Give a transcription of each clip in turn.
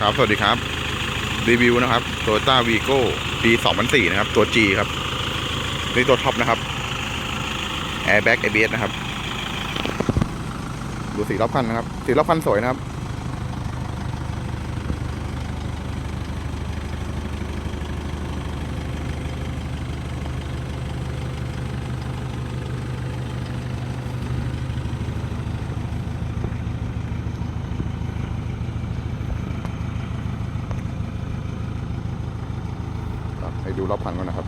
ครับ สวัสดีครับ รีวิวนะครับ Toyota Vigo ปี2004นะครับ ตัว G ครับนี่ตัวท็อปนะครับ Airbag ABS นะครับ ดูสีรอบคันนะครับ สีรอบคันสวยนะครับ ให้ดูรอบคันก่อนนะครับ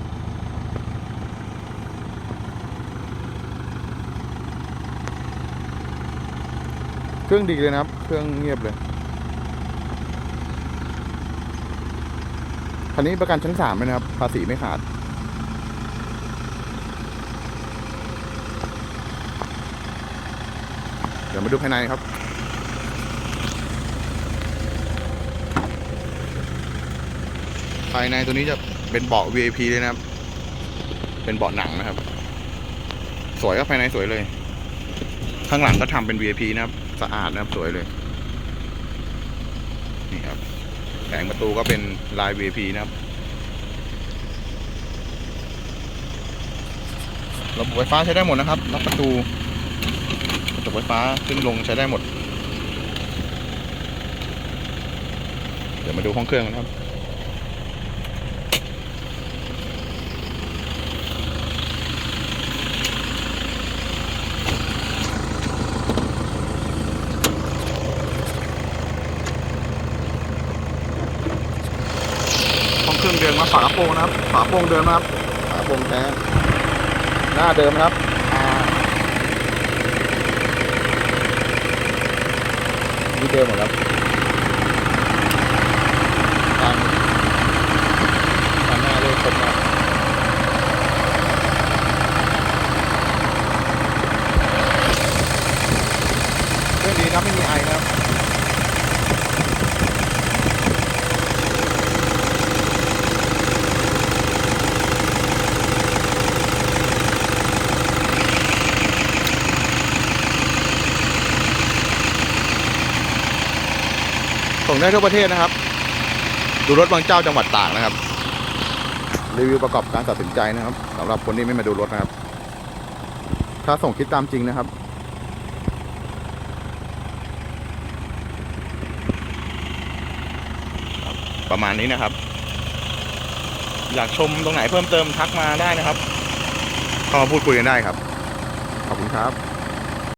เครื่องดีเลยนะครับ เครื่องเงียบเลย คันนี้ประกันชั้นสามไหมนะครับ ภาษีไม่ขาด เดี๋ยวมาดูภายในครับ ภายในตัวนี้จะ เป็นเบาะ VIP เลยนะครับ เป็นเบาะหนังนะครับ สวยก็ภายในสวยเลย ข้างหลังก็ทำเป็น VIP นะครับ สะอาดนะครับสวยเลย นี่ครับแผงประตูก็เป็นลาย VIP นะครับ ระบบไฟฟ้าใช้ได้หมดนะครับล็อกประตูกระจกไฟฟ้าขึ้นลงใช้ได้หมด เดี๋ยวมาดูห้องเครื่องกันครับ เดิมมาฝากระโปรงนะครับฝากระโปรงเดิมนะครับฝากระโปรงแท้หน้าเดิมนะครับอ่านี่เดิมหมดแล้วทางทางหน้าเลยคมนะครับเรื่องดีนะไม่มีไอนะครับ ส่งได้ทั่วประเทศนะครับ ดูรถบางเจ้าจังหวัดตากนะครับ รีวิวประกอบการตัดสินใจนะครับสำหรับคนที่ไม่มาดูรถนะครับ ถ้าส่งคิดตามจริงนะครับประมาณนี้นะครับ อยากชมตรงไหนเพิ่มเติมทักมาได้นะครับเข้ามาพูดคุยกันได้ครับ ขอบคุณครับ